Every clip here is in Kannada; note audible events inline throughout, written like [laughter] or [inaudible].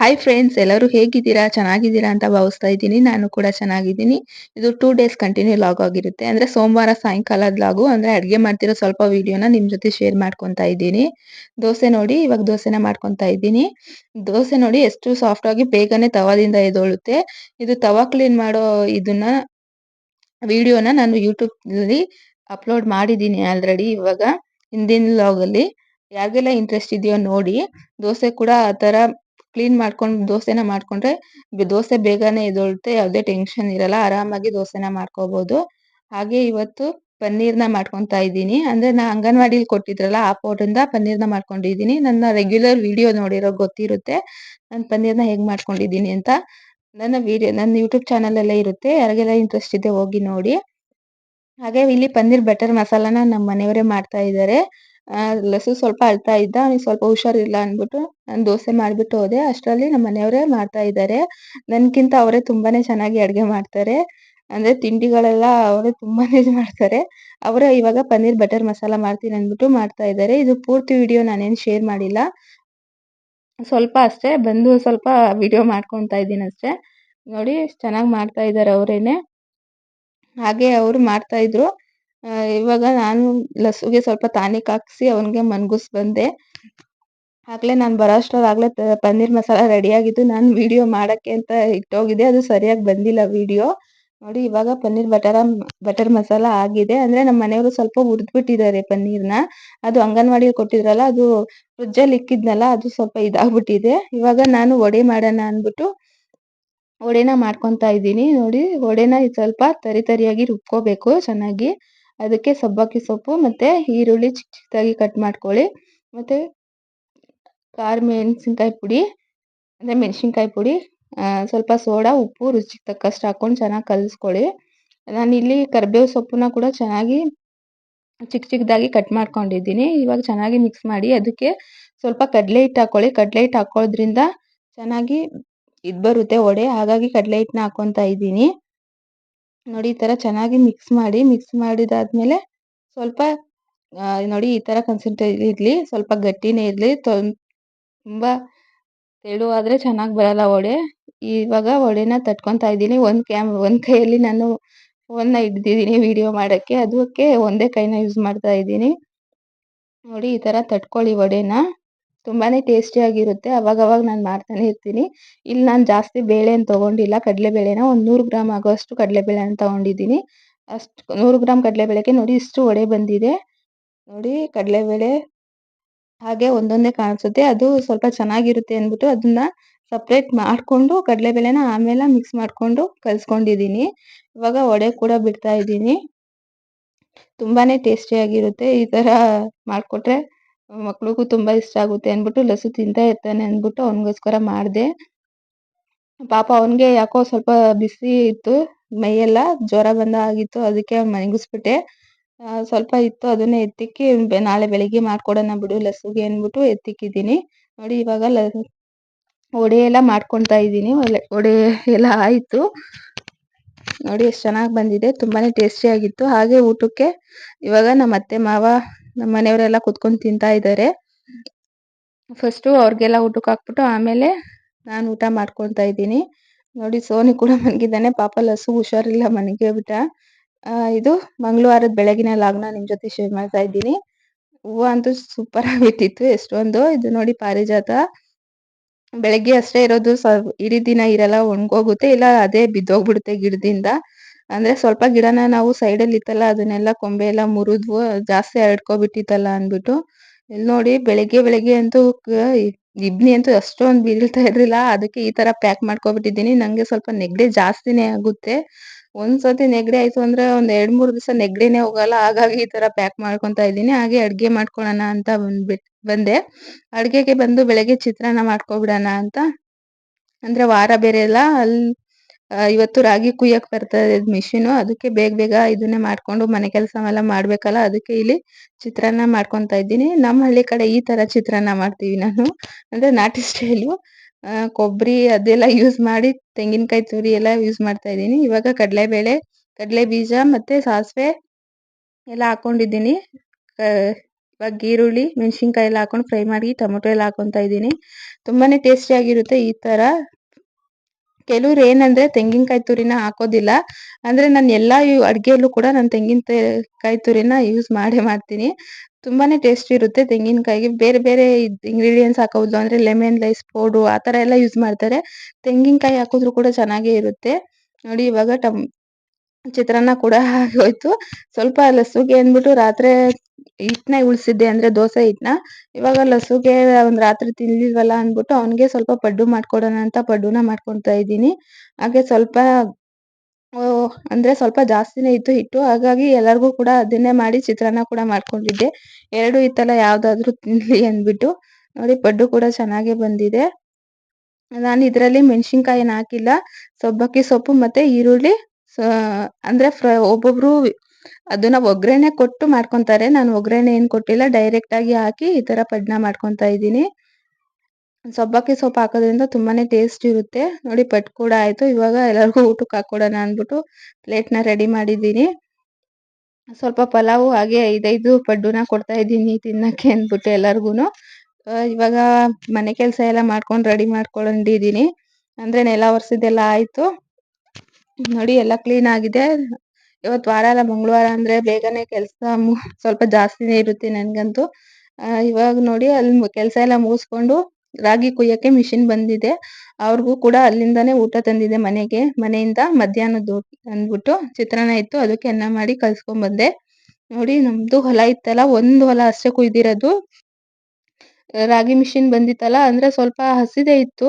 ಹಾಯ್ ಫ್ರೆಂಡ್ಸ್ ಎಲ್ಲರೂ ಹೇಗಿದ್ದೀರಾ? ಚೆನ್ನಾಗಿದ್ದೀರಾ ಅಂತ ಭಾವಿಸ್ತಾ ಇದ್ದೀನಿ. ನಾನು ಕೂಡ ಚೆನ್ನಾಗಿದ್ದೀನಿ. ಇದು ಟೂ ಡೇಸ್ ಕಂಟಿನ್ಯೂ ಲಾಗ್ ಆಗಿರುತ್ತೆ. ಅಂದ್ರೆ ಸೋಮವಾರ ಸಾಯಂಕಾಲದ ಲಾಗು ಅಂದ್ರೆ ಅಡುಗೆ ಮಾಡ್ತಿರೋ ಸ್ವಲ್ಪ ವಿಡಿಯೋನ ನಿಮ್ಮ ಜೊತೆ ಶೇರ್ ಮಾಡ್ಕೊತಾ ಇದ್ದೀನಿ. ದೋಸೆ ನೋಡಿ, ಇವಾಗ ದೋಸೆನ ಮಾಡ್ಕೊತಾ ಇದ್ದೀನಿ. ದೋಸೆ ನೋಡಿ ಎಷ್ಟು ಸಾಫ್ಟ್ ಆಗಿ ಬೇಗನೆ ತವಾದಿಂದ ಎದೊಳುತ್ತೆ. ಇದು ತವಾ ಕ್ಲೀನ್ ಮಾಡೋ ಇದನ್ನ ವಿಡಿಯೋನ ನಾನು ಯೂಟ್ಯೂಬ್ ಅಲ್ಲಿ ಅಪ್ಲೋಡ್ ಮಾಡಿದ್ದೀನಿ ಆಲ್ರೆಡಿ ಇವಾಗ, ಹಿಂದಿನ ಲಾಗ್ ಅಲ್ಲಿ. ಯಾರಿಗೆಲ್ಲ ಇಂಟ್ರೆಸ್ಟ್ ಇದೆಯೋ ನೋಡಿ, ದೋಸೆ ಕೂಡ ಆ ತರ ಕ್ಲೀನ್ ಮಾಡ್ಕೊಂಡು ದೋಸೆನ ಮಾಡ್ಕೊಂಡ್ರೆ ದೋಸೆ ಬೇಗನೆ ಎದ್ದೊಳುತ್ತೆ ಯಾವುದೇ ಟೆನ್ಷನ್ ಇರಲ್ಲ, ಆರಾಮಾಗಿ ದೋಸೆನ ಮಾಡ್ಕೋಬಹುದು ಹಾಗೆ ಇವತ್ತು ಪನ್ನೀರ್ನ ಮಾಡ್ಕೊತಾ ಇದ್ದೀನಿ. ಅಂದ್ರೆ ನಾ ಅಂಗನವಾಡಿಲಿ ಕೊಟ್ಟಿದ್ರಲ್ಲ, ಆ ಪೌಡರಿಂದ ಪನ್ನೀರ್ನ ಮಾಡ್ಕೊಂಡಿದ್ದೀನಿ. ನನ್ನ ರೆಗ್ಯುಲರ್ ವಿಡಿಯೋ ನೋಡಿರೋ ಗೊತ್ತಿರುತ್ತೆ, ನಾನು ಪನ್ನೀರ್ನ ಹೇಗ್ ಮಾಡ್ಕೊಂಡಿದ್ದೀನಿ ಅಂತ. ನನ್ನ ವಿಡಿಯೋ ನನ್ನ ಯೂಟ್ಯೂಬ್ ಚಾನಲ್ ಅಲ್ಲೇ ಇರುತ್ತೆ. ಯಾರಿಗೆಲ್ಲ ಇಂಟ್ರೆಸ್ಟ್ ಇದೆ ಹೋಗಿ ನೋಡಿ. ಹಾಗೆ ಇಲ್ಲಿ ಪನ್ನೀರ್ ಬಟರ್ ಮಸಾಲಾನ ನಮ್ಮ ಮನೆಯವರೇ ಮಾಡ್ತಾ ಇದ್ದಾರೆ. ಲಸು ಸ್ವಲ್ಪ ಅಳ್ತಾ ಇದ್ದ, ಅವ್ನಿಗೆ ಸ್ವಲ್ಪ ಹುಷಾರಿಲ್ಲ ಅಂದ್ಬಿಟ್ಟು ನಾನು ದೋಸೆ ಮಾಡಿಬಿಟ್ಟು ಹೋದೆ. ಅಷ್ಟರಲ್ಲಿ ನಮ್ಮ ಮನೆಯವರೇ ಮಾಡ್ತಾ ಇದ್ದಾರೆ ನನ್ಕಿಂತ ಅವರೇ ತುಂಬಾನೇ ಚೆನ್ನಾಗಿ ಅಡುಗೆ ಮಾಡ್ತಾರೆ. ಅಂದ್ರೆ ತಿಂಡಿಗಳೆಲ್ಲ ಅವರೇ ತುಂಬಾನೇ ಮಾಡ್ತಾರೆ. ಅವರೇ ಇವಾಗ ಪನ್ನೀರ್ ಬಟರ್ ಮಸಾಲ ಮಾಡ್ತೀನಿ ಅಂದ್ಬಿಟ್ಟು ಮಾಡ್ತಾ ಇದ್ದಾರೆ ಇದು ಪೂರ್ತಿ ವಿಡಿಯೋ ನಾನೇನು ಶೇರ್ ಮಾಡಿಲ್ಲ. ಸ್ವಲ್ಪ ಅಷ್ಟೇ, ಬಂದು ಸ್ವಲ್ಪ ವಿಡಿಯೋ ಮಾಡ್ಕೊತಾ ಇದ್ದೀನಿ ಅಷ್ಟೇ. ನೋಡಿ, ಚೆನ್ನಾಗಿ ಮಾಡ್ತಾ ಇದ್ದಾರೆ ಅವರೇನೆ. ಹಾಗೆ ಅವರು ಮಾಡ್ತಾ ಇದ್ರು. ಇವಾಗ ನಾನು ಲಸುಗೆ ಸ್ವಲ್ಪ ಟಾನಿಕ್ ಹಾಕ್ಸಿ ಅವನಿಗೆ ಮನ್ಗುಸ್ ಬಂದೆ. ಆಗ್ಲೇ ನಾನು ಬರೋ ಅಷ್ಟರಲ್ಲಿ ಪನ್ನೀರ್ ಮಸಾಲ ರೆಡಿ ಆಗಿತ್ತು ನಾನು ವಿಡಿಯೋ ಮಾಡಕ್ಕೆ ಅಂತ ಇಟ್ಟೋಗಿದ್ದೆ ಅದು ಸರಿಯಾಗಿ ಬಂದಿಲ್ಲ ವಿಡಿಯೋ ನೋಡಿ, ಇವಾಗ ಪನ್ನೀರ್ ಬಟರ, ಬಟರ್ ಮಸಾಲ ಆಗಿದೆ. ಅಂದ್ರೆ ನಮ್ಮ ಮನೆಯವರು ಸ್ವಲ್ಪ ಹುರಿದ್ಬಿಟ್ಟಿದ್ದಾರೆ ಪನ್ನೀರ್ನ. ಅದು ಅಂಗನವಾಡಿಗೆ ಕೊಟ್ಟಿದ್ರಲ್ಲ, ಅದು ಫ್ರಿಜ್ಜಲ್ಲಿ ಇಕ್ಕಿದ್ನಲ್ಲ, ಅದು ಸ್ವಲ್ಪ ಇದಾಗ್ಬಿಟ್ಟಿದೆ. ಇವಾಗ ನಾನು ವಡೆ ಮಾಡೋಣ ಅಂದ್ಬಿಟ್ಟು ವಡೆನ ಮಾಡ್ಕೊತಾ ಇದ್ದೀನಿ. ನೋಡಿ, ವಡೆನ ಸ್ವಲ್ಪ ತರಿ ತರಿಯಾಗಿ ರುಬ್ಕೋಬೇಕು ಚೆನ್ನಾಗಿ. ಅದಕ್ಕೆ ಸಬ್ಬಕ್ಕಿ ಸೊಪ್ಪು ಮತ್ತೆ ಈರುಳ್ಳಿ ಚಿಕ್ಕ ಚಿಕ್ಕದಾಗಿ ಕಟ್ ಮಾಡ್ಕೊಳ್ಳಿ. ಮತ್ತೆ ಖಾರ ಮೆಣಸಿನ್ಕಾಯಿ ಪುಡಿ, ಅಂದರೆ ಮೆಣಸಿನ್ಕಾಯಿ ಪುಡಿ ಸ್ವಲ್ಪ ಸೋಡಾ, ಉಪ್ಪು, ರುಚಿಗೆ ತಕ್ಕಷ್ಟು ಹಾಕ್ಕೊಂಡು ಚೆನ್ನಾಗಿ ಕಲಿಸ್ಕೊಳ್ಳಿ. ನಾನಿಲ್ಲಿ ಕರಿಬೇವು ಸೊಪ್ಪನ್ನ ಕೂಡ ಚೆನ್ನಾಗಿ ಚಿಕ್ಕ ಚಿಕ್ಕದಾಗಿ ಕಟ್ ಮಾಡ್ಕೊಂಡಿದ್ದೀನಿ. ಇವಾಗ ಚೆನ್ನಾಗಿ ಮಿಕ್ಸ್ ಮಾಡಿ ಅದಕ್ಕೆ ಸ್ವಲ್ಪ ಕಡಲೆ ಹಿಟ್ಟು ಹಾಕ್ಕೊಳ್ಳಿ ಕಡಲೆ ಹಿಟ್ಟು ಹಾಕೊಳ್ಳೋದ್ರಿಂದ ಚೆನ್ನಾಗಿ ಇದು ಬರುತ್ತೆ ಒಡೆ. ಹಾಗಾಗಿ ಕಡಲೆ ಹಿಟ್ಟನ್ನ ಹಾಕ್ಕೊತಾ ಇದ್ದೀನಿ. ನೋಡಿ ಈ ಥರ ಚೆನ್ನಾಗಿ ಮಿಕ್ಸ್ ಮಾಡಿ ಮಿಕ್ಸ್ ಮಾಡಿದಾದ್ಮೇಲೆ ಸ್ವಲ್ಪ ನೋಡಿ ಈ ಥರ ಕನ್ಸಿಸ್ಟೆನ್ಸಿ ಇರಲಿ, ಸ್ವಲ್ಪ ಗಟ್ಟಿನೇ ಇರಲಿ ತುಂಬ ತೆಳುವಾದರೆ ಚೆನ್ನಾಗಿ ಬರಲ್ಲ ವಡೆ. ಇವಾಗ ವಡೆನ ತಟ್ಕೊತಾ ಇದ್ದೀನಿ. ಒಂದು ಕ್ಯಾಮ್, ಒಂದು ಕೈಯಲ್ಲಿ ನಾನು ಫೋನ್ನ ಹಿಡ್ದಿದ್ದೀನಿ ವಿಡಿಯೋ ಮಾಡೋಕ್ಕೆ. ಅದಕ್ಕೆ ಒಂದೇ ಕೈನ ಯೂಸ್ ಮಾಡ್ತಾ ಇದ್ದೀನಿ. ನೋಡಿ ಈ ಥರ ತಟ್ಕೊಳ್ಳಿ ವಡೆನ. ತುಂಬಾ ಟೇಸ್ಟಿಯಾಗಿರುತ್ತೆ ಅವಾಗವಾಗ ನಾನು ಮಾಡ್ತಾನೆ ಇರ್ತೀನಿ. ಇಲ್ಲಿ ನಾನು ಜಾಸ್ತಿ ಬೇಳೆನ ತೊಗೊಂಡಿಲ್ಲ. ಕಡಲೆಬೇಳೆನ ಒಂದು ನೂರು ಗ್ರಾಮ್ ಆಗೋಷ್ಟು ಕಡಲೆಬೇಳೆನ ತಗೊಂಡಿದ್ದೀನಿ. ಅಷ್ಟು ನೂರು ಗ್ರಾಮ್ ಕಡಲೆಬೇಳೆಗೆ ನೋಡಿ ಇಷ್ಟು ಒಡೆ ಬಂದಿದೆ. ನೋಡಿ ಕಡಲೆಬೇಳೆ ಹಾಗೆ ಒಂದೊಂದೇ ಕಾಣಿಸುತ್ತೆ. ಅದು ಸ್ವಲ್ಪ ಚೆನ್ನಾಗಿರುತ್ತೆ ಅಂದ್ಬಿಟ್ಟು ಅದನ್ನ ಸಪ್ರೇಟ್ ಮಾಡಿಕೊಂಡು ಕಡಲೆಬೇಳೆನ ಆಮೇಲೆ ಮಿಕ್ಸ್ ಮಾಡಿಕೊಂಡು ಕಲಿಸ್ಕೊಂಡಿದ್ದೀನಿ. ಇವಾಗ ಒಡೆ ಕೂಡ ಬಿಡ್ತಾ ಇದ್ದೀನಿ. ತುಂಬಾ ಟೇಸ್ಟಿಯಾಗಿರುತ್ತೆ ಈ ಥರ ಮಾಡಿಕೊಟ್ರೆ. ಮಕ್ಳಿಗೂ ತುಂಬ ಇಷ್ಟ ಆಗುತ್ತೆ ಅಂದ್ಬಿಟ್ಟು ಲಸು ತಿಂತಾ ಇರ್ತಾನೆ ಅಂದ್ಬಿಟ್ಟು ಅವನಿಗೋಸ್ಕರ ಮಾಡಿದೆ. ಪಾಪ ಅವನಿಗೆ ಯಾಕೋ ಸ್ವಲ್ಪ ಬಿಸಿ ಇತ್ತು, ಮೈಯೆಲ್ಲ ಜ್ವರ ಬಂದ ಆಗಿತ್ತು ಅದಕ್ಕೆ ಮನೆಗಿಸ್ಬಿಟ್ಟೆ ಸ್ವಲ್ಪ ಇತ್ತು, ಅದನ್ನೇ ಎತ್ತಿಕ್ಕಿ ನಾಳೆ ಬೆಳಿಗ್ಗೆ ಮಾಡ್ಕೊಡೋಣ ಬಿಡು ಲಸುಗೆ ಅಂದ್ಬಿಟ್ಟು ಎತ್ತಿಕ್ಕಿದ್ದೀನಿ. ನೋಡಿ ಇವಾಗ ಲ, ವಡೆ ಎಲ್ಲ ಮಾಡ್ಕೊತಾ ಇದ್ದೀನಿ ವಡೆ ಎಲ್ಲ ಆಯಿತು. ನೋಡಿ ಎಷ್ಟು ಚೆನ್ನಾಗಿ ಬಂದಿದೆ ತುಂಬಾ ಟೇಸ್ಟಿಯಾಗಿತ್ತು. ಹಾಗೆ ಊಟಕ್ಕೆ ಇವಾಗ ನಮ್ಮ ಅತ್ತೆ ಮಾವ ನಮ್ಮ ಮನೆಯವರೆಲ್ಲ ಕುತ್ಕೊಂಡು ತಿಂತಾ ಇದ್ದಾರೆ. ಫಸ್ಟ್ ಅವ್ರಿಗೆಲ್ಲ ಊಟಕ್ಕೆ ಹಾಕ್ಬಿಟ್ಟು ಆಮೇಲೆ ನಾನು ಊಟ ಮಾಡ್ಕೊಳ್ತಾ ಇದ್ದೀನಿ. ನೋಡಿ, ಸೋನಿ ಕೂಡ ಮನಗಿದ್ದಾನೆ ಪಾಪ ಲಸು ಹುಷಾರಿಲ್ಲ ಮನೆಗೆ ಬಿಟ್ಟ ಇದು ಮಂಗಳವಾರದ ಬೆಳಗಿನ ಲಾಗ್ನ ನಿಮ್ ಜೊತೆ ಶೇರ್ ಮಾಡ್ತಾ ಇದ್ದೀನಿ. ಹೂವು ಅಂತೂ ಸೂಪರ್ ಆಗಿಬಿಟ್ಟಿತ್ತು, ಎಷ್ಟೊಂದು. ಇದು ನೋಡಿ ಪಾರಿಜಾತ. ಬೆಳಗ್ಗೆ ಅಷ್ಟೇ ಇರೋದು ಇಡೀ ದಿನ ಇರಲ್ಲ, ಒಣಗೋಗುತ್ತೆ. ಇಲ್ಲ, ಅದೇ ಬಿದ್ದೋಗ್ಬಿಡುತ್ತೆ ಗಿಡದಿಂದ. ಅಂದ್ರೆ ಸ್ವಲ್ಪ ಗಿಡನ ನಾವು ಸೈಡಲ್ಲಿ ಇತ್ತಲ್ಲ, ಅದನ್ನೆಲ್ಲ ಕೊಂಬೆ ಎಲ್ಲ ಮುರಿದ್ವು ಜಾಸ್ತಿ ಹರಡ್ಕೊಬಿಟ್ಟಿತ್ತಲ್ಲ ಅಂದ್ಬಿಟ್ಟು. ಇಲ್ಲಿ ನೋಡಿ ಬೆಳಿಗ್ಗೆ ಬೆಳಿಗ್ಗೆ ಅಂತೂ ಇಬ್ನಿ ಅಂತೂ ಅಷ್ಟೊಂದು ಬೀಳ್ತಾ ಇರಲಿಲ್ಲ, ಅದಕ್ಕೆ ಈ ತರ ಪ್ಯಾಕ್ ಮಾಡ್ಕೊಬಿಟ್ಟಿದ್ದೀನಿ. ನಂಗೆ ಸ್ವಲ್ಪ ನೆಗಡಿ ಜಾಸ್ತಿನೇ ಆಗುತ್ತೆ. ಒಂದ್ಸತಿ ನೆಗಡಿ ಆಯ್ತು ಅಂದ್ರೆ ಒಂದ್ ಎರಡ್ ಮೂರ್ ದಿವಸ ನೆಗಡಿನೇ ಹೋಗಲ್ಲ, ಹಾಗಾಗಿ ಈ ತರ ಪ್ಯಾಕ್ ಮಾಡ್ಕೊತಾ ಇದ್ದೀನಿ. ಹಾಗೆ ಅಡ್ಗೆ ಮಾಡ್ಕೊಳ್ಳೋಣ ಅಂತ ಬಂದ್ಬಿಟ್, ಬಂದೆ. ಅಡ್ಗೆಗೆ ಬಂದು ಬೆಳಗ್ಗೆ ಚಿತ್ರಾನ್ನ ಮಾಡ್ಕೊಬಿಡೋಣ ಅಂತ. ಅಂದ್ರೆ ವಾರ ಬೇರೆ ಎಲ್ಲ ಅಲ್ಲಿ ಇವತ್ತು ರಾಗಿ ಕುಯ್ಯಕ್ ಬರ್ತಾ ಇದ್ ಮಿಷಿನ್ ಅದಕ್ಕೆ ಬೇಗ ಬೇಗ ಇದನ್ನೇ ಮಾಡ್ಕೊಂಡು ಮನೆ ಕೆಲಸ ಎಲ್ಲ ಮಾಡ್ಬೇಕಲ್ಲ, ಅದಕ್ಕೆ ಇಲ್ಲಿ ಚಿತ್ರಾನ್ನ ಮಾಡ್ಕೊಂತ ಇದ್ದೀನಿ. ನಮ್ಮ ಹಳ್ಳಿ ಕಡೆ ಈ ತರ ಚಿತ್ರಾನ್ನ ಮಾಡ್ತೀವಿ ನಾನು. ಅಂದ್ರೆ ನಾಟಿ ಸ್ಟೈಲು. ಕೊಬ್ಬರಿ ಅದೆಲ್ಲ ಯೂಸ್ ಮಾಡಿ ತೆಂಗಿನಕಾಯಿ ತುರಿ ಎಲ್ಲ ಯೂಸ್ ಮಾಡ್ತಾ ಇದ್ದೀನಿ. ಇವಾಗ ಕಡಲೆಬೇಳೆ, ಕಡಲೆ ಬೀಜ ಮತ್ತೆ ಸಾಸಿವೆ ಎಲ್ಲ ಹಾಕೊಂಡಿದ್ದೀನಿ. ಇವಾಗ ಈರುಳ್ಳಿ, ಮೆಣಸಿನ್ಕಾಯಿ ಎಲ್ಲ ಹಾಕೊಂಡು ಫ್ರೈ ಮಾಡಿ ಟೊಮೊಟೊ ಎಲ್ಲ ಹಾಕೊತಾ ಇದ್ದೀನಿ. ತುಂಬಾನೇ ಟೇಸ್ಟಿ ಆಗಿರುತ್ತೆ ಈ ತರ. ಕೆಲವ್ರು ಏನಂದ್ರೆ ತೆಂಗಿನಕಾಯಿ ತುರಿನ ಹಾಕೋದಿಲ್ಲ. ಅಂದ್ರೆ ನಾನು ಎಲ್ಲಾ ಅಡ್ಗೆಯಲ್ಲೂ ಕೂಡ ನಾನು ತೆಂಗಿನಕಾಯಿ ತುರಿನ ಯೂಸ್ ಮಾಡೇ ಮಾಡ್ತೀನಿ. ತುಂಬಾನೇ ಟೇಸ್ಟ್ ಇರುತ್ತೆ ತೆಂಗಿನಕಾಯಿಗೆ. ಬೇರೆ ಬೇರೆ ಇಂಗ್ರೀಡಿಯೆಂಟ್ಸ್ ಹಾಕೋದು ಅಂದ್ರೆ ಲೆಮನ್ ರೈಸ್ ಪೌಡ್ರು ಆ ತರ ಎಲ್ಲ ಯೂಸ್ ಮಾಡ್ತಾರೆ. ತೆಂಗಿನಕಾಯಿ ಹಾಕಿದ್ರು ಕೂಡ ಚೆನ್ನಾಗೇ ಇರುತ್ತೆ. ನೋಡಿ ಇವಾಗ ಟಮ್ ಚಿತ್ರಾನ್ನ ಕೂಡ [laughs] ಆಗೋಯ್ತು. ಸ್ವಲ್ಪ ಲಸುಗೆ ಅಂದ್ಬಿಟ್ಟು ರಾತ್ರಿ ಹಿಟ್ಟನ್ನ ಉಳಿಸಿದ್ದೆ ಅಂದ್ರೆ ದೋಸೆ ಹಿಟ್ನ. ಇವಾಗ ಲಸುಗೆ ಒಂದು ರಾತ್ರಿ ತಿನ್ಲಿಲ್ವಲ್ಲ ಅಂದ್ಬಿಟ್ಟು ಅವನಿಗೆ ಸ್ವಲ್ಪ ಪಡ್ಡು ಮಾಡ್ಕೊಡೋಣ ಅಂತ ಪಡ್ಡುನ ಮಾಡ್ಕೊತಾ ಇದ್ದೀನಿ. ಹಾಗೆ ಸ್ವಲ್ಪ ಅಂದ್ರೆ ಸ್ವಲ್ಪ ಜಾಸ್ತಿನೇ ಇತ್ತು ಹಿಟ್ಟು. ಹಾಗಾಗಿ ಎಲ್ಲರಿಗೂ ಕೂಡ ಅದನ್ನೇ ಮಾಡಿ ಚಿತ್ರಾನ್ನ ಕೂಡ ಮಾಡ್ಕೊಂಡಿದ್ದೆ. ಎರಡು ಇತ್ತಲ್ಲ ಯಾವ್ದಾದ್ರು ತಿನ್ಲಿ ಅಂದ್ಬಿಟ್ಟು. ನೋಡಿ, ಪಡ್ಡು ಕೂಡ ಚೆನ್ನಾಗೇ ಬಂದಿದೆ. ನಾನು ಇದರಲ್ಲಿ ಮೆಣಸಿನ್ಕಾಯಿನ ಹಾಕಿಲ್ಲ. ಸೊಬ್ಬಕ್ಕಿ ಸೊಪ್ಪು ಮತ್ತೆ ಈರುಳ್ಳಿ ಅಂದ್ರೆ ಫ್ರೈ ಒಬ್ಬೊಬ್ರು ಅದನ್ನ ಒಗ್ಗರಣೆ ಕೊಟ್ಟು ಮಾಡ್ಕೊಂತಾರೆ. ನಾನು ಒಗ್ಗರಣೆ ಏನ್ ಕೊಟ್ಟಿಲ್ಲ ಡೈರೆಕ್ಟ್ ಆಗಿ ಹಾಕಿ ಈ ತರ ಪಡ್ನ ಮಾಡ್ಕೊತಾ ಇದ್ದೀನಿ. ಸಬ್ಬಕ್ಕಿ ಸೊಪ್ಪು ಹಾಕೋದ್ರಿಂದ ತುಂಬಾನೇ ಟೇಸ್ಟ್ ಇರುತ್ತೆ. ನೋಡಿ ಪಟ್ ಕೂಡ ಆಯ್ತು. ಇವಾಗ ಎಲ್ಲರಿಗೂ ಊಟಕ್ಕೆ ಹಾಕೊಡೋಣ ಅಂದ್ಬಿಟ್ಟು ಪ್ಲೇಟ್ನ ರೆಡಿ ಮಾಡಿದ್ದೀನಿ. ಸ್ವಲ್ಪ ಪಲಾವು ಹಾಗೆ ಐದೈದು ಪಡ್ಡುನ ಕೊಡ್ತಾ ಇದ್ದೀನಿ ತಿನ್ನಕ್ಕೆ ಅಂದ್ಬಿಟ್ಟು ಎಲ್ಲರಿಗೂ ಇವಾಗ ಮನೆ ಕೆಲಸ ಎಲ್ಲ ಮಾಡ್ಕೊಂಡು ರೆಡಿ ಮಾಡ್ಕೊಂಡಿದ್ದೀನಿ. ಅಂದ್ರೆ ನೆಲ ಒರೆಸಿದ್ದೆಲ್ಲ ಆಯ್ತು. ನೋಡಿ ಎಲ್ಲ ಕ್ಲೀನ್ ಆಗಿದೆ. ಇವತ್ತು ವಾರ ಅಲ್ಲ, ಮಂಗಳವಾರ ಅಂದ್ರೆ ಬೇಗನೆ ಕೆಲಸ ಸ್ವಲ್ಪ ಜಾಸ್ತಿನೇ ಇರುತ್ತೆ ನನ್ಗಂತೂ. ಇವಾಗ ನೋಡಿ ಅಲ್ಲಿ ಕೆಲಸ ಎಲ್ಲ ಮುಗಿಸ್ಕೊಂಡು ರಾಗಿ ಕುಯ್ಯಕ್ಕೆ ಮಿಷಿನ್ ಬಂದಿದೆ. ಅವ್ರಿಗೂ ಕೂಡ ಅಲ್ಲಿಂದಾನೇ ಊಟ ತಂದಿದೆ ಮನೆಗೆ. ಮನೆಯಿಂದ ಮಧ್ಯಾಹ್ನದ ಅಂದ್ಬಿಟ್ಟು ಚಿತ್ರಾನ್ನ ಇತ್ತು, ಅದಕ್ಕೆ ಅನ್ನ ಮಾಡಿ ಕಲ್ಸ್ಕೊಂಡ್ ಬಂದೆ ನೋಡಿ ನಮ್ದು ಹೊಲ ಇತ್ತಲ್ಲ, ಒಂದು ಹೊಲ ಅಷ್ಟೇ ಕುಯ್ದಿರೋದು. ರಾಗಿ ಮಿಷಿನ್ ಬಂದಿತ್ತಲ್ಲ, ಅಂದ್ರೆ ಸ್ವಲ್ಪ ಹಸಿದೆ ಇತ್ತು.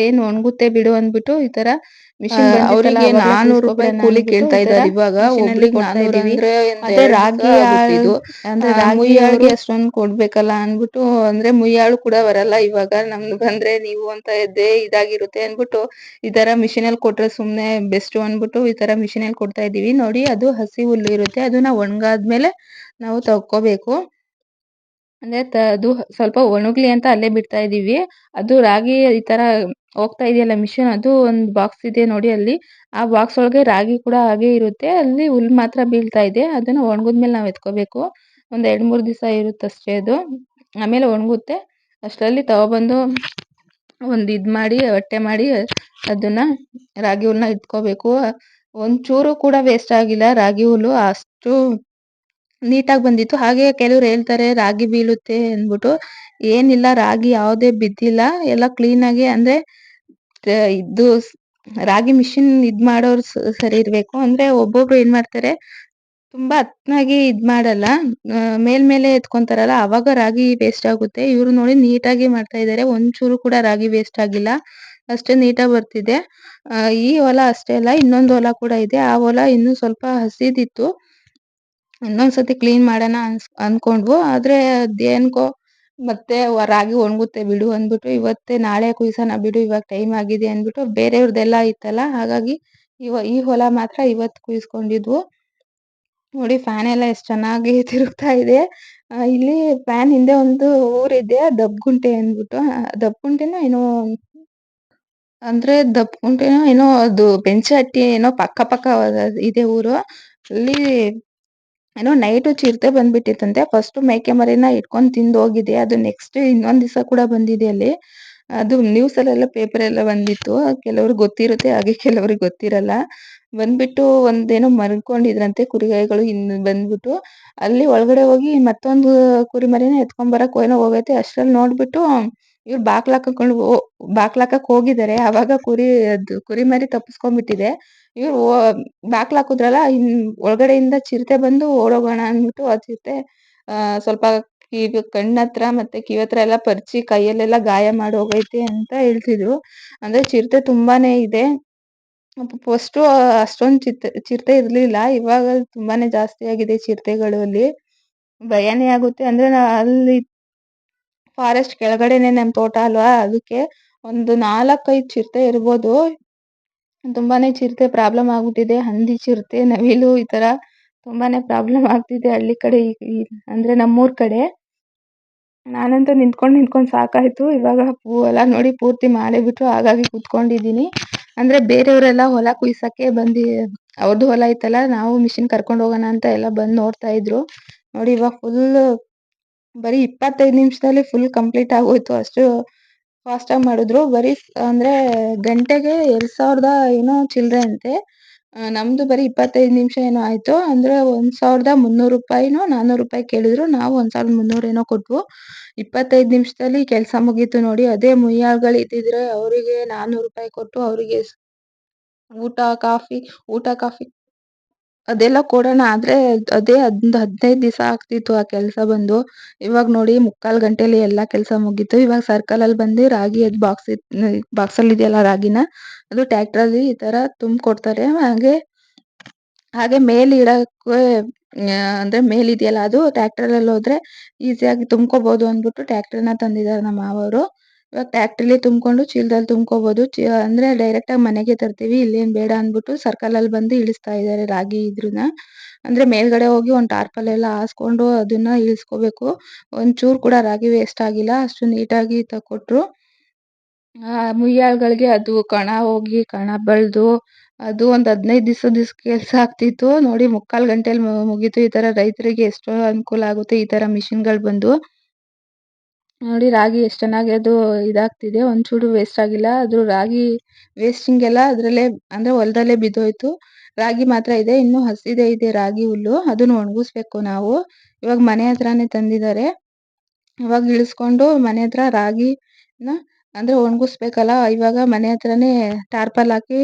ಏನ್ ಒಣಗುತ್ತೆ ಬಿಡು ಅಂದ್ಬಿಟ್ಟು ಈ ತರ ಅವರಿಗೆ ನಾನೂರು ರೂಪಾಯಿ ಕೂಲಿ ಕೇಳ್ತಾ ಇದ್ದಾರೆ ಇವಾಗ ಒಬ್ಳಿಗೆ ನಾನೂರು ಅಂದ್ರೆ ಮತ್ತೆ ರಾಗಿ ಅಂದ್ರೆ ಮುಯ್ಯಾಳ್ಗೆ ಅಷ್ಟೊಂದು ಕೊಡ್ಬೇಕಲ್ಲ ಅನ್ಬಿಟ್ಟು ಅಂದ್ರೆ ಮುಯ್ಯಾಳು ಕೂಡ ಬರಲ್ಲ ಇವಾಗ ನಮ್ಗ್ ಬಂದ್ರೆ ನೀವು ಅಂತ ಇದ್ದೇ ಇದಾಗಿರುತ್ತೆ ಅನ್ಬಿಟ್ಟು ಈ ತರ ಮಿಷಿನ್ ಅಲ್ಲಿ ಕೊಟ್ರೆ ಸುಮ್ನೆ ಬೆಸ್ಟ್ ಅನ್ಬಿಟ್ಟು ಈ ತರ ಮಿಷಿನ್ ಅಲ್ಲಿ ಕೊಡ್ತಾ ಇದೀವಿ. ನೋಡಿ ಅದು ಹಸಿ ಹುಲ್ಲು ಇರುತ್ತೆ ಅದನ್ನ ಒಣಗಾದ್ಮೇಲೆ ನಾವು ತಕ್ಕೋಬೇಕು. ಅಂದ್ರೆ ಅದು ಸ್ವಲ್ಪ ಒಣಗ್ಲಿ ಅಂತ ಅಲ್ಲೇ ಬಿಡ್ತಾ ಇದೀವಿ. ಅದು ರಾಗಿ ಈ ತರ ಹೋಗ್ತಾ ಇದೆಯಲ್ಲ ಮಿಷನ್ ಅದು ಒಂದು ಬಾಕ್ಸ್ ಇದೆ ನೋಡಿ ಅಲ್ಲಿ. ಆ ಬಾಕ್ಸ್ ಒಳಗೆ ರಾಗಿ ಕೂಡ ಹಾಗೆ ಇರುತ್ತೆ. ಅಲ್ಲಿ ಹುಲ್ ಮಾತ್ರ ಬೀಳ್ತಾ ಇದೆ. ಅದನ್ನ ಒಣಗಿದ್ಮೇಲೆ ನಾವು ಎತ್ಕೋಬೇಕು. ಒಂದು ಎರಡ್ ಮೂರು ದಿವಸ ಇರುತ್ತೆ ಅಷ್ಟೇ ಅದು. ಆಮೇಲೆ ಒಣಗುತ್ತೆ. ಅಷ್ಟರಲ್ಲಿ ತಗೊಬಂದು ಒಂದು ಇದ್ ಮಾಡಿ, ಹೊಟ್ಟೆ ಮಾಡಿ, ಅದನ್ನ ರಾಗಿ ಹುಲ್ನ ಇಟ್ಕೋಬೇಕು. ಒಂಚೂರು ಚೂರು ಕೂಡ ವೇಸ್ಟ್ ಆಗಿಲ್ಲ ರಾಗಿ ಹುಲ್ಲು. ಅಷ್ಟು ನೀಟಾಗಿ ಬಂದಿತ್ತು. ಹಾಗೆ ಕೆಲವ್ರು ಹೇಳ್ತಾರೆ ರಾಗಿ ಬೀಳುತ್ತೆ ಅಂದ್ಬಿಟ್ಟು. ಏನಿಲ್ಲ ರಾಗಿ ಯಾವುದೇ ಬಿದ್ದಿಲ್ಲ. ಎಲ್ಲ ಕ್ಲೀನ್ ಆಗಿ, ಅಂದ್ರೆ ಇದು ರಾಗಿ ಮಿಷಿನ್ ಇದ್ ಮಾಡೋರು ಸರಿ ಇರ್ಬೇಕು. ಅಂದ್ರೆ ಒಬ್ಬೊಬ್ರು ಏನ್ ಮಾಡ್ತಾರೆ, ತುಂಬಾ ಹತ್ನಾಗಿ ಇದ್ ಮಾಡಲ್ಲ. ಮೇಲ್ ಮೇಲೆ ಎತ್ಕೊಂತಾರಲ್ಲ, ಅವಾಗ ರಾಗಿ ವೇಸ್ಟ್ ಆಗುತ್ತೆ. ಇವ್ರು ನೋಡಿ ನೀಟಾಗಿ ಮಾಡ್ತಾ ಇದ್ದಾರೆ ಒಂಚೂರು ಕೂಡ ರಾಗಿ ವೇಸ್ಟ್ ಆಗಿಲ್ಲ. ಅಷ್ಟೇ ನೀಟಾಗಿ ಬರ್ತಿದೆ. ಈ ಹೊಲ ಅಷ್ಟೇ ಅಲ್ಲ, ಇನ್ನೊಂದು ಹೊಲ ಕೂಡ ಇದೆ. ಆ ಹೊಲ ಇನ್ನು ಸ್ವಲ್ಪ ಹಸಿದಿತ್ತು. ಇನ್ನೊಂದ್ಸತಿ ಕ್ಲೀನ್ ಮಾಡೋಣ ಅನ್ಸ್, ಅನ್ಕೊಂಡ್ವು. ಆದ್ರೆ ಅದೇನ್ಕೋ ಮತ್ತೆ ರಾಗಿ ಒಣಗುತ್ತೆ ಬಿಡು ಅಂದ್ಬಿಟ್ಟು ಇವತ್ತೇ ನಾಳೆ ಕುಯ್ಸೋಣ ಬಿಡು, ಇವಾಗ ಟೈಮ್ ಆಗಿದೆ ಅಂದ್ಬಿಟ್ಟು ಬೇರೆಯವ್ರದ್ದೆಲ್ಲ ಇತ್ತಲ್ಲ ಹಾಗಾಗಿ ಇವ ಈ ಹೊಲ ಮಾತ್ರ ಇವತ್ತು ಕುಯ್ಸ್ಕೊಂಡಿದ್ವು. ನೋಡಿ ಫ್ಯಾನ್ ಎಲ್ಲ ಎಷ್ಟು ಚೆನ್ನಾಗಿ ತಿರುಗ್ತಾ ಇದೆ. ಇಲ್ಲಿ ಫ್ಯಾನ್ ಹಿಂದೆ ಒಂದು ಊರಿದೆ ದಬ್ಗುಂಟೆ ಅಂದ್ಬಿಟ್ಟು. ದಬ್ಗುಂಟೆನೋ ಏನೋ ಅಂದ್ರೆ ದಬ್ಗುಂಟೆನೋ ಏನೋ ಅದು ಬೆಂಚಿ ಏನೋ ಪಕ್ಕ ಪಕ್ಕ ಇದೆ ಊರು. ಅಲ್ಲಿ ಏನೋ ನೈಟ್ ಚಿರತೆ ಬಂದ್ಬಿಟ್ಟಿತ್ತಂತೆ. ಫಸ್ಟ್ ಮೇಕೆ ಮರಿನ ಇಟ್ಕೊಂಡ್ ತಿಂದು ಹೋಗಿದೆ ಅದು ನೆಕ್ಸ್ಟ್ ಇನ್ನೊಂದ್ ದಿವಸ ಕೂಡ ಬಂದಿದೆ ಅಲ್ಲಿ. ಅದು ನ್ಯೂಸ್ ಅಲ್ಲೆಲ್ಲ ಪೇಪರ್ ಎಲ್ಲ ಬಂದಿತ್ತು. ಕೆಲವ್ರಿಗೆ ಗೊತ್ತಿರುತ್ತೆ, ಹಾಗೆ [laughs] ಕೆಲವ್ರಿಗೆ ಗೊತ್ತಿರಲ್ಲ. ಬಂದ್ಬಿಟ್ಟು ಒಂದೇನೋ ಮಲ್ಕೊಂಡಿದ್ರಂತೆ ಕುರಿಗಾಯಿಗಳು ಇನ್ ಬಂದ್ಬಿಟ್ಟು. ಅಲ್ಲಿ ಒಳಗಡೆ ಹೋಗಿ ಮತ್ತೊಂದು ಕುರಿಮರಿನ ಎತ್ಕೊಂಡ್ ಬರಕ್ ಏನೋ ಹೋಗೈತೆ. ಅಷ್ಟ್ರಲ್ಲಿ ನೋಡ್ಬಿಟ್ಟು ಇವ್ರು ಬಾಕ್ಲ ಹಾಕೊಂಡು ಬಾಕ್ಲ ಹಾಕಕ್ ಹೋಗಿದ್ದಾರೆ ಅವಾಗ ಕುರಿ, ಅದು ಕುರಿಮರಿ ತಪ್ಪಿಸ್ಕೊಂಡ್ಬಿಟ್ಟಿದೆ ಇವ್ರು ಬಾಕ್ಲ ಹಾಕುದ್ರಲ್ಲ, ಇನ್ ಒಳಗಡೆಯಿಂದ ಚಿರತೆ ಬಂದು ಓಡೋಗೋಣ ಅಂದ್ಬಿಟ್ಟು ಆ ಚಿರತೆ ಸ್ವಲ್ಪ ಕಿವಿ, ಕಣ್ಣತ್ರ ಮತ್ತೆ ಕಿವಿ ಹತ್ರ ಎಲ್ಲ ಪರಿಚಿ ಕೈಯಲ್ಲೆಲ್ಲ ಗಾಯ ಮಾಡಿ ಹೋಗೈತೆ ಅಂತ ಹೇಳ್ತಿದ್ರು. ಅಂದ್ರೆ ಚಿರತೆ ತುಂಬಾನೇ ಇದೆ. ಫಸ್ಟು ಅಷ್ಟೊಂದು ಚಿತ್ತೆ ಚಿರತೆ ಇರಲಿಲ್ಲ. ಇವಾಗ ತುಂಬಾನೇ ಜಾಸ್ತಿ ಆಗಿದೆ ಚಿರತೆಗಳು ಅಲ್ಲಿ. ಭಯನೇ ಆಗುತ್ತೆ. ಅಂದ್ರೆ ಅಲ್ಲಿ ಫಾರೆಸ್ಟ್ ಕೆಳಗಡೆನೆ ನಮ್ ತೋಟ ಅಲ್ವಾ? ಅದಕ್ಕೆ ಒಂದು ನಾಲ್ಕೈದು ಚಿರತೆ ಇರ್ಬೋದು. ತುಂಬಾನೇ ಚಿರತೆ ಪ್ರಾಬ್ಲಮ್ ಆಗ್ಬಿಟ್ಟಿದೆ. ಹಂದಿ ಚಿರತೆ, ನವಿಲು ಈ ತರ ತುಂಬಾನೇ ಪ್ರಾಬ್ಲಮ್ ಆಗ್ತಿದೆ ಹಳ್ಳಿ ಕಡೆ ಅಂದ್ರೆ ನಮ್ಮೂರ್ ಕಡೆ. ನಾನಂತೂ ನಿಂತ್ಕೊಂಡ್ ನಿಂತ್ಕೊಂಡ್ ಸಾಕಾಯ್ತು. ಇವಾಗ ಹೊಲ ನೋಡಿ ಪೂರ್ತಿ ಮಾಡಿಬಿಟ್ಟು ಹಾಗಾಗಿ ಕುತ್ಕೊಂಡಿದೀನಿ ಅಂದ್ರೆ ಬೇರೆಯವರೆಲ್ಲ ಹೊಲ ಕುಯ್ಸಕ್ಕೆ ಬಂದಿ ಅವ್ರದ್ದು ಹೊಲ ಐತಲ್ಲ, ನಾವು ಮಿಷಿನ್ ಕರ್ಕೊಂಡ್ ಹೋಗೋಣ ಅಂತ ಎಲ್ಲ ಬಂದ್ ನೋಡ್ತಾ ಇದ್ರು. ನೋಡಿ ಇವಾಗ ಫುಲ್ ಬರೀ ಇಪ್ಪತ್ತೈದು ನಿಮಿಷದಲ್ಲಿ ಫುಲ್ ಕಂಪ್ಲೀಟ್ ಆಗೋಯ್ತು. ಅಷ್ಟು ಫಾಸ್ಟಾಗಿ ಮಾಡಿದ್ರು. ಬರೀ ಅಂದರೆ ಗಂಟೆಗೆ ಎರಡು ಸಾವಿರದ ಏನೋ ಚಿಲ್ಲರೆ ಅಂತೆ ನಮ್ಮದು ಬರಿ ಇಪ್ಪತ್ತೈದು ನಿಮಿಷ ಏನೋ ಆಯಿತು. ಅಂದರೆ ಒಂದು ಸಾವಿರದ ಮುನ್ನೂರು ರೂಪಾಯಿನೋ ನಾನೂರು ರೂಪಾಯಿ ಕೇಳಿದ್ರು. ನಾವು ಒಂದು ಸಾವಿರದ ಮುನ್ನೂರು ಏನೋ ಕೊಟ್ವು. ಇಪ್ಪತ್ತೈದು ನಿಮಿಷದಲ್ಲಿ ಕೆಲಸ ಮುಗೀತು ನೋಡಿ. ಅದೇ ಮುಯ್ಯಾಳ್ಗಳು ಇದ್ದಿದ್ರೆ ಅವರಿಗೆ ನಾನ್ನೂರು ರೂಪಾಯಿ ಕೊಟ್ಟು ಅವರಿಗೆ ಊಟ, ಕಾಫಿ ಊಟ, ಕಾಫಿ ಅದೆಲ್ಲ ಕೊಡೋಣ. ಆದರೆ ಅದೇ ಒಂದು ಹದಿನೈದು ದಿವಸ ಆಗ್ತಿತ್ತು ಆ ಕೆಲಸ ಬಂದು. ಇವಾಗ ನೋಡಿ ಮುಕ್ಕಾಲು ಗಂಟೆಲಿ ಎಲ್ಲ ಕೆಲಸ ಮುಗೀತು. ಇವಾಗ ಸರ್ಕಲಲ್ಲಿ ಬಂದು ರಾಗಿ ಅದು ಬಾಕ್ಸ್ ಬಾಕ್ಸಲ್ಲಿ ಇದೆಯಲ್ಲ ರಾಗಿನ, ಅದು ಟ್ಯಾಕ್ಟ್ರಲ್ಲಿ ಈ ಥರ ತುಂಬಿಕೊಡ್ತಾರೆ ಹಾಗೆ ಹಾಗೆ ಮೇಲೆ ಅಂದ್ರೆ ಅಂದರೆ ಮೇಲಿದೆಯಲ್ಲ ಅದು ಟ್ಯಾಕ್ಟ್ರಲ್ಲಿ ಹೋದ್ರೆ ಈಸಿಯಾಗಿ ತುಂಬ್ಕೋಬೋದು ಅಂದ್ಬಿಟ್ಟು ಟ್ಯಾಕ್ಟ್ರನ್ನ ತಂದಿದ್ದಾರೆ ನಮ್ಮ ಮಾವರು ಇವಾಗ ಲಿ ತುಂಬಿಕೊಂಡು ಚೀಲದಲ್ಲಿ ತುಂಬ್ಕೋಬೋದು. ಅಂದ್ರೆ ಡೈರೆಕ್ಟ್ ಆಗಿ ಮನೆಗೆ ತರ್ತೀವಿ. ಇಲ್ಲೇನ್ ಬೇಡ ಅಂದ್ಬಿಟ್ಟು ಸರ್ಕಲ್ ಅಲ್ಲಿ ಬಂದು ಇಳಿಸ್ತಾ ಇದ್ದಾರೆ ರಾಗಿ ಇದ್ರನ್ನ ಅಂದ್ರೆ ಮೇಲ್ಗಡೆ ಹೋಗಿ ಒಂದು ಟಾರ್ಪಲ್ ಎಲ್ಲ ಹಾಸ್ಕೊಂಡು ಅದನ್ನ ಇಳಿಸ್ಕೋಬೇಕು. ಒಂಚೂರು ಕೂಡ ರಾಗಿ ವೇಸ್ಟ್ ಆಗಿಲ್ಲ. ಅಷ್ಟು ನೀಟಾಗಿ ಆ, ಮುಯ್ಯಾಳ್ಗಳಿಗೆ ಅದು ಕಣ ಹೋಗಿ ಕಣ ಬೆಳೆದು ಅದು ಒಂದು ಹದಿನೈದು ದಿವಸ ದಿವ್ಸ ಕೆಲಸ ಆಗ್ತಿತ್ತು. ನೋಡಿ ಮುಕ್ಕಾಲು ಗಂಟೆಲಿ ಮುಗೀತು. ಈ ಥರ ರೈತರಿಗೆ ಎಷ್ಟೋ ಅನುಕೂಲ ಆಗುತ್ತೆ. ಈ ಥರ ಮಿಷಿನ್ಗಳು ಬಂದು ನೋಡಿ ರಾಗಿ ಎಷ್ಟು ಚೆನ್ನಾಗಿ ಅದು ಇದಾಗ್ತಿದೆ. ಒಂಚೂರು ವೇಸ್ಟ್ ಆಗಿಲ್ಲ. ಅದು ರಾಗಿ ವೇಸ್ಟಿಂಗ್ ಎಲ್ಲ ಅದರಲ್ಲೇ ಅಂದರೆ ಹೊಲದಲ್ಲೇ ಬಿದ್ದೋಯ್ತು. ರಾಗಿ ಮಾತ್ರ ಇದೆ. ಇನ್ನೂ ಹಸಿದೆ ಇದೆ ರಾಗಿ ಹುಲ್ಲು. ಅದನ್ನು ಒಣಗಿಸ್ಬೇಕು ನಾವು. ಇವಾಗ ಮನೆ ಹತ್ರನೇ ತಂದಿದ್ದಾರೆ. ಇವಾಗ ಇಳಿಸ್ಕೊಂಡು ಮನೆ ಹತ್ರ ರಾಗಿನ ಅಂದರೆ ಒಣಗಿಸ್ಬೇಕಲ್ಲ. ಇವಾಗ ಮನೆ ಹತ್ರನೇ ಟಾರ್ಪಲ್ ಹಾಕಿ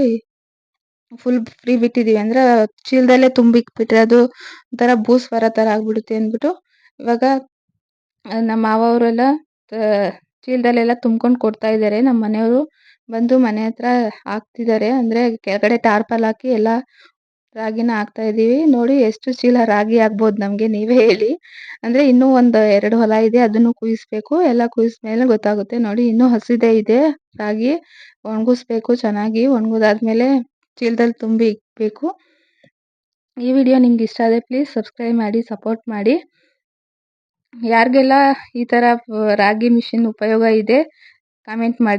ಫುಲ್ ಫ್ರೀ ಬಿಟ್ಟಿದ್ದೀವಿ ಅಂದರೆ ಚೀಲದಲ್ಲೇ ತುಂಬಿಕ್ಬಿಟ್ರೆ ಅದು ಒಂಥರ ಭೂಸ್ವರ ಥರ ಆಗ್ಬಿಡುತ್ತೆ ಅಂದ್ಬಿಟ್ಟು ಇವಾಗ ನಮ್ಮ ಮಾವ ಅವರೆಲ್ಲ ಚೀಲದಲ್ಲೆಲ್ಲ ತುಂಬ್ಕೊಂಡು ಕೊಡ್ತಾ ಇದ್ದಾರೆ ನಮ್ಮ ಮನೆಯವರು ಬಂದು ಮನೆ ಹತ್ರ ಹಾಕ್ತಿದ್ದಾರೆ ಅಂದರೆ ಕೆಳಗಡೆ ಟಾರ್ಪಲ್ ಹಾಕಿ ಎಲ್ಲ ರಾಗಿನ ಹಾಕ್ತಾ ಇದ್ದೀವಿ ನೋಡಿ ಎಷ್ಟು ಚೀಲ ರಾಗಿ ಆಗ್ಬೋದು ನಮಗೆ, ನೀವೇ ಹೇಳಿ. ಅಂದರೆ ಇನ್ನೂ ಒಂದು ಎರಡು ಹೊಲ ಇದೆ, ಅದನ್ನು ಕುಯಿಸ್ಬೇಕು. ಎಲ್ಲ ಕುಯ್ಸ್ಮೇಲೆ ಗೊತ್ತಾಗುತ್ತೆ. ನೋಡಿ ಇನ್ನೂ ಹಸಿದೆ ಇದೆ ರಾಗಿ. ಒಣಗಿಸ್ಬೇಕು, ಚೆನ್ನಾಗಿ ಒಣಗಿದಾದ್ಮೇಲೆ ಚೀಲದಲ್ಲಿ ತುಂಬಿ ಇಕ್ಬೇಕು. ಈ ವಿಡಿಯೋ ನಿಮ್ಗೆ ಇಷ್ಟ ಆದರೆ ಪ್ಲೀಸ್ ಸಬ್ಸ್ಕ್ರೈಬ್ ಮಾಡಿ, ಸಪೋರ್ಟ್ ಮಾಡಿ. ಯಾರಿಗೆಲ್ಲ ಈ ತರ ರಾಗಿ ಮಿಷಿನ್ ಉಪಯೋಗ ಇದೆ ಕಾಮೆಂಟ್ ಮಾಡಿ.